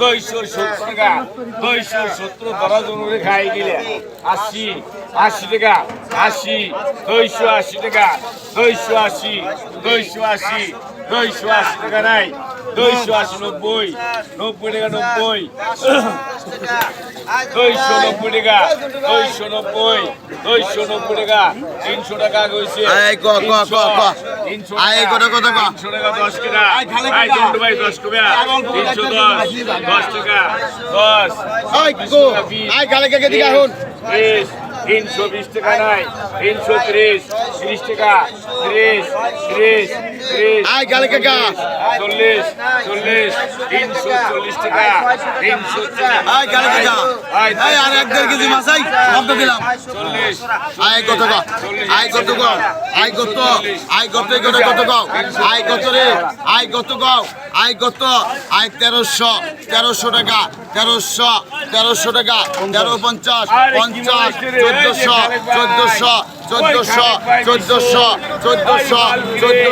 দুইশো সত্তর টাকা। দুইশো সত্তর ধরা জনুরে খাই গেলে। আশি আশি টাকা, আশি দুইশো আশি টাকা দুইশো আশি দুইশো আশি। দুইশো আশি টাকা নাই দুইশো আশি নব্বই নব্বই টাকা নব্বই দুইশো নব্বই টাকা দুইশো নব্বই দুইশো নব্বই টাকা তিনশো টাকা গেছে। তিনশো টাকা দশ টাকা। ভাই দশ টাকা। তিনশো দশ দশ টাকা দশ। বিশ তিনশো বিশ টাকা নাই তিনশো ত্রিশ ত্রিশ টাকা ত্রিশ ত্রিশ ত্রিশ? চল্লিশ চল্লিশ তিনশো চল্লিশ টাকা তিনশো আর এক দেড় কেজি মাছ দিলাম। চল্লিশ আই কত আই কত কত? কত কত আই কত রে? আই কত ক আই কত? আয় তেরোশো তেরোশো টাকা তেরোশো তেরোশো টাকা তেরো পঞ্চাশ পঞ্চাশ চোদ্দশো চোদ্দশো চোদ্দশো চোদ্দশো চোদ্দশো চোদ্দশো